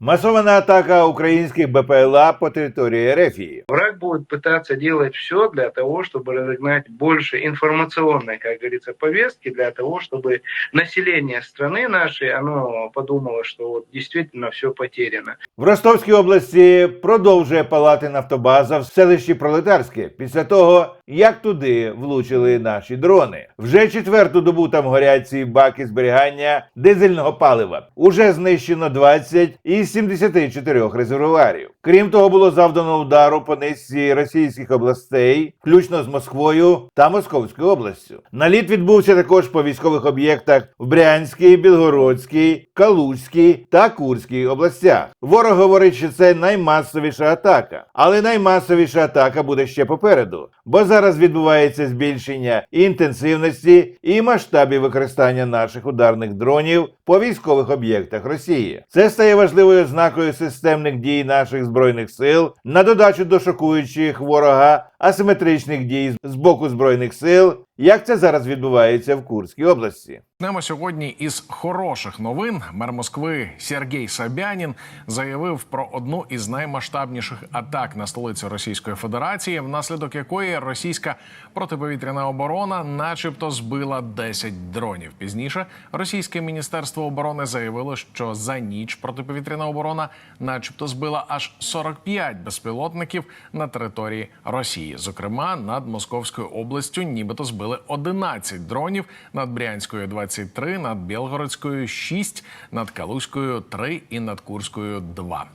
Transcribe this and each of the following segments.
Масована атака українських БПЛА по території Рефії. Враг будет пытаться делать все для того, чтобы разогнать больше информационной, как говорится, повестки, для того, чтобы население страны нашей, оно подумало, что вот действительно все потеряно. В Ростовській області продовжує палати нафтобаза в селищі Пролетарське після того, як туди влучили наші дрони. Вже четверту добу там горять ці баки зберігання дизельного палива. Уже знищено 20 із 74 резервуарів. Крім того, було завдано удару по низці російських областей, включно з Москвою та Московською областю. Наліт відбувся також по військових об'єктах в Брянській, Білгородській, Калузькій та Курській областях. Ворог говорить, що це наймасовіша атака, але наймасовіша атака буде ще попереду, бо зараз відбувається збільшення інтенсивності і масштабів використання наших ударних дронів по військових об'єктах Росії. Це стає важливою ознакою системних дій наших збройних сил на додачу до шокуючих ворога асиметричних дій з боку збройних сил, як це зараз відбувається в Курській області. Почнемо сьогодні із хороших новин. Мер Москви Сергій Собянін заявив про одну із наймасштабніших атак на столицю Російської Федерації, внаслідок якої російська протиповітряна оборона, начебто, збила 10 дронів. Пізніше російське міністерство оборони заявило, що за ніч протиповітряна оборона, начебто, збила аж 45 безпілотників на території Росії. Зокрема, над Московською областю, нібито збили 11 дронів над Брянською 23, над Білгородською 6, над Калузькою 3 і над Курською 2.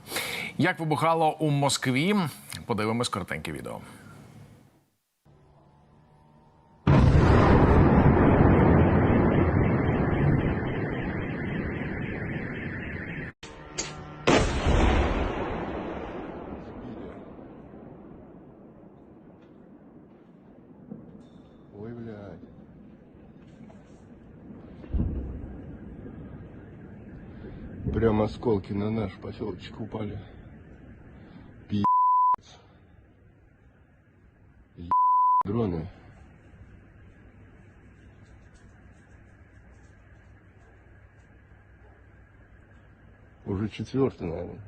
Як вибухало у Москві? Подивимось коротеньке відео. Ой, блядь. Прям осколки на наш поселочек упали. Пи***ц. Дроны. Уже четвертый, наверное.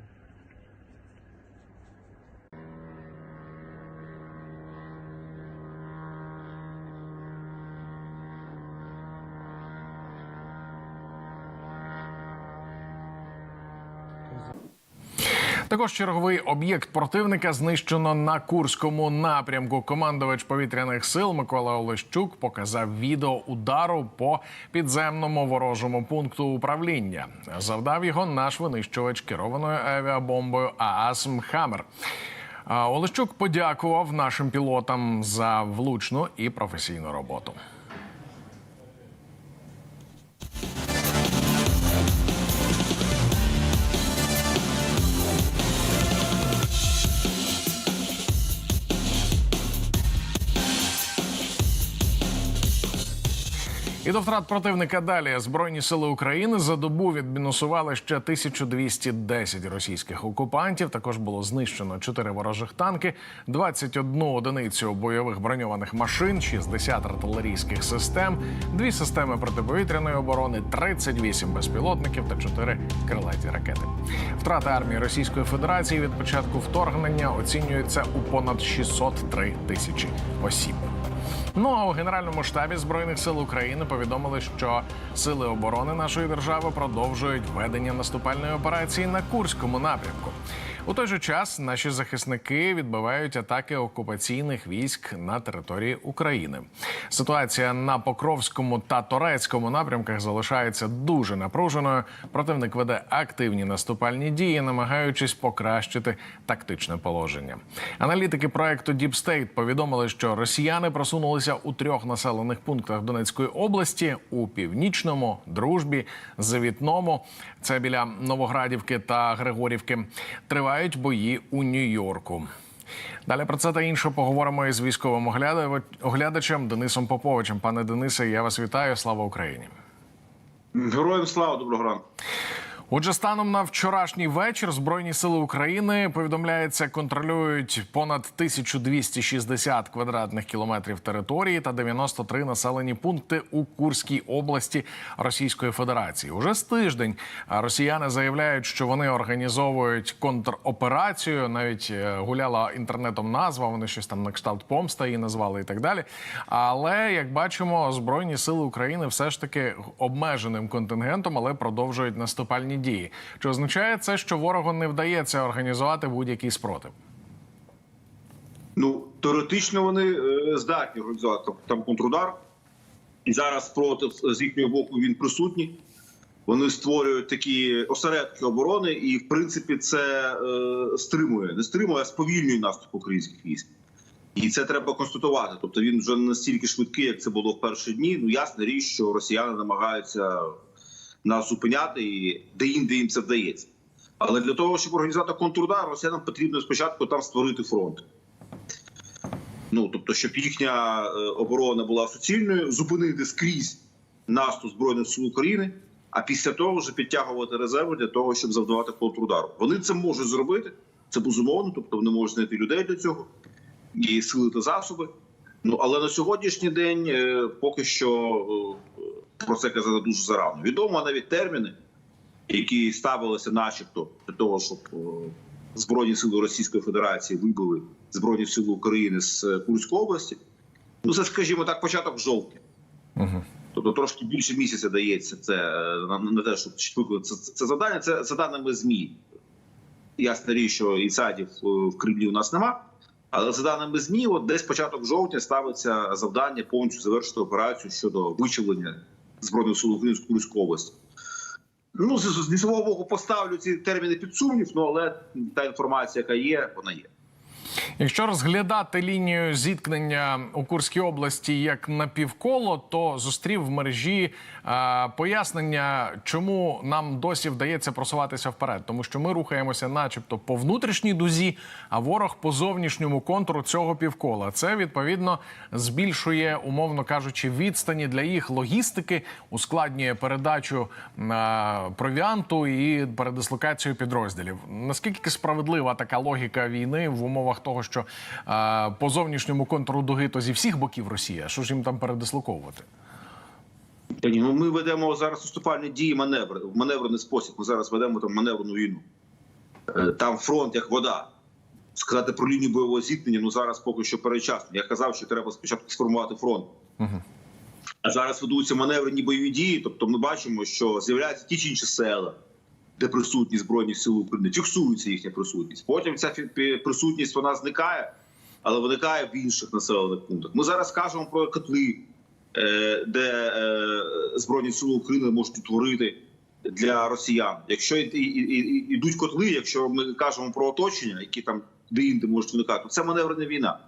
Також черговий об'єкт противника знищено на Курському напрямку. Командувач повітряних сил Микола Олещук показав відео удару по підземному ворожому пункту управління. Завдав його наш винищувач керованою авіабомбою ААСМ Хаммер. А Олещук подякував нашим пілотам за влучну і професійну роботу. І до втрат противника далі збройні сили України за добу відмінусували ще 1210 російських окупантів. Також було знищено 4 ворожих танки, 21 одиницю бойових броньованих машин, 60 артилерійських систем, 2 системи протиповітряної оборони, 38 безпілотників та 4 крилаті ракети. Втрати армії Російської Федерації від початку вторгнення оцінюються у понад 603 тисячі осіб. Ну а у Генеральному штабі збройних сил України повідомили, що сили оборони нашої держави продовжують ведення наступальної операції на Курському напрямку. У той же час наші захисники відбивають атаки окупаційних військ на території України. Ситуація на Покровському та Торецькому напрямках залишається дуже напруженою. Противник веде активні наступальні дії, намагаючись покращити тактичне положення. Аналітики проекту Deep State повідомили, що росіяни просунулися у трьох населених пунктах Донецької області у північному, дружбі, завітному. Це біля Новоградівки та Григорівки. Тривають бої у Нью-Йорку. Далі про це та інше поговоримо із військовим огляда- оглядачем Денисом Поповичем. Пане Денисе, я вас вітаю. Слава Україні! Героям слава доброго ранку. Отже, станом на вчорашній вечір збройні сили України повідомляється, контролюють понад 1260 квадратних кілометрів території та 93 населені пункти у Курській області Російської Федерації. Уже з тиждень росіяни заявляють, що вони організовують контроперацію. Навіть е, гуляла інтернетом назва. Вони щось там на кшталт помста її назвали і так далі. Але як бачимо, збройні сили України все ж таки обмеженим контингентом, але продовжують наступальні дії. Чи означає це, що ворогу не вдається організувати будь-який спротив? Ну, теоретично вони е, здатні організувати там контрудар. І зараз спротив з їхнього боку він присутній. Вони створюють такі осередки оборони, і в принципі це е, стримує, не стримує, а сповільнює наступ українських військ. І це треба констатувати. Тобто він вже не настільки швидкий, як це було в перші дні. Ну ясна річ, що росіяни намагаються нас зупиняти, і де-інде їм це вдається. Але для того, щоб організувати контрудар, росіянам потрібно спочатку там створити фронт. Ну тобто, щоб їхня е, оборона була суцільною, зупинити скрізь наступ збройних сил України, а після того вже підтягувати резерви для того, щоб завдавати контрудару. Вони це можуть зробити. Це безумовно, тобто вони можуть знайти людей для цього і сили та засоби. Ну але на сьогоднішній день е, поки що е, про це казати дуже зарано. Відомо навіть терміни, які ставилися, начебто, для того, щоб е, збройні сили Російської Федерації вибили збройні сили України з е, Курської області. Ну це, скажімо так, початок жовтня. Угу. Тобто трошки більше місяця дається це е, на, те, щоб виконати це, це завдання. Це за даними змі. Ясна річ, що і садів в Кремлі у нас нема. Але за даними змі, от десь початок жовтня ставиться завдання повністю завершити операцію щодо вичавлення збройних сил України області. Ну, з, з лісового боку поставлю ці терміни під сумнів, ну але та інформація, яка є, вона є. Якщо розглядати лінію зіткнення у Курській області як напівколо, то зустрів в мережі е, пояснення, чому нам досі вдається просуватися вперед, тому що ми рухаємося, начебто, по внутрішній дузі, а ворог по зовнішньому контуру цього півкола. Це відповідно збільшує, умовно кажучи, відстані для їх логістики, ускладнює передачу е, провіанту і передислокацію підрозділів. Наскільки справедлива така логіка війни в умовах того, що е, по зовнішньому контуру дуги то зі всіх боків Росія, що ж їм там передислоковувати? Та ні, ну ми ведемо зараз наступальні дії, маневри в маневрений спосіб. Ми зараз ведемо там маневрену війну. Е, Там фронт як вода. Сказати про лінію бойового зіткнення, ну зараз поки що передчасно. Я казав, що треба спочатку сформувати фронт. Угу. А зараз ведуться маневрені бойові дії. Тобто, ми бачимо, що з'являються ті чи інші села, де присутні збройні сили України, фіксується їхня присутність. Потім ця присутність вона зникає, але виникає в інших населених пунктах. Ми зараз кажемо про котли, е, де е, збройні сили України можуть утворити для росіян. Якщо йдуть котли, якщо ми кажемо про оточення, які там де-інде можуть виникати, то це маневрена війна.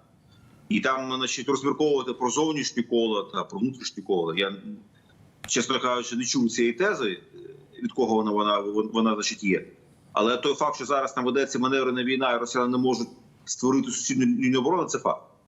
І там, значить, розмірковувати про зовнішні кола та про внутрішні кола. Я, чесно кажучи, не чув цієї тези, від кого вона, вона, вона значить, є. Але той факт, що зараз там ведеться маневрена війна, і росіяни не можуть створити суцільну лінію оборони, це факт.